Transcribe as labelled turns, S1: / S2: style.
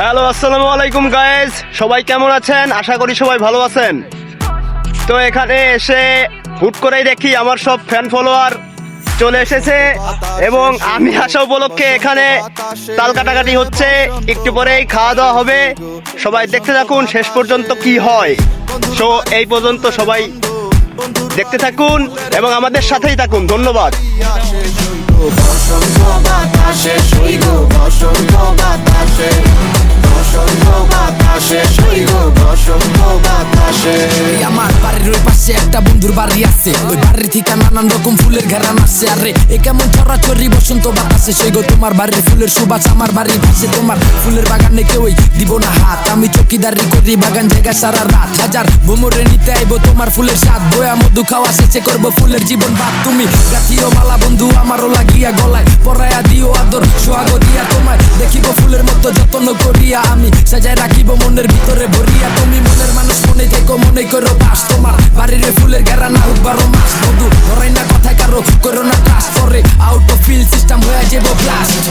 S1: Hello, আসসালামু আলাইকুম guys সবাই কেমন আছেন? আশা করি সবাই ভালো আছেন। তো এখানে এসে হুট করেই দেখি আমার সব ফ্যান ফলোয়ার চলে এসেছে এবং আমি আসা উপলক্ষে এখানে তাল কাটাকাটি হচ্ছে। একটু পরেই খাওয়া দাওয়া হবে। সবাই দেখতে থাকুন, শেষ পর্যন্ত কি হয়। সো এই পর্যন্ত সবাই দেখতে থাকুন এবং আমাদের সাথেই থাকুন। ধন্যবাদ।
S2: আমার বাড়ির ওই পাশে একটা বন্ধুর বাড়ি আছে। ওই বাড়ির থেকে নানান রকম ফুলের এ কেমন বসন্ত বাতাসে সেই গো তোমার বাড়ির ফুলের সুবাস, আমার পাশে তোমার ফুলের বাগানে দিব না হাত। আমি চকিদারি করি বাগান জায়গা সারা রাত। হাজার নিতে আইবো তোমার ফুলের স্বাদ। বয়া মধু খাওয়া শেষে করব ফুলের জীবন বাদ তুমি গাথিও মালা বন্ধু, আমারও লাগিয়া গলায় পরায়া দিও আদর। সোহাগ দিয়া তোমায় দেখিব ফুলের মতো যত্ন করিয়া আমি। সাজায় রাখিব মনের ভিতরে ভরিয়া। তুমি মনের মনে মনে করো বাস, তোমার বাড়ির ফুলের ঘেরা না হোক বারো মাস বন্ধু ধরাই না কথা কারও করো না ক্লাস করে আউট অফ ফিল সিস্টেম হয়ে যাব ব্লাস্ট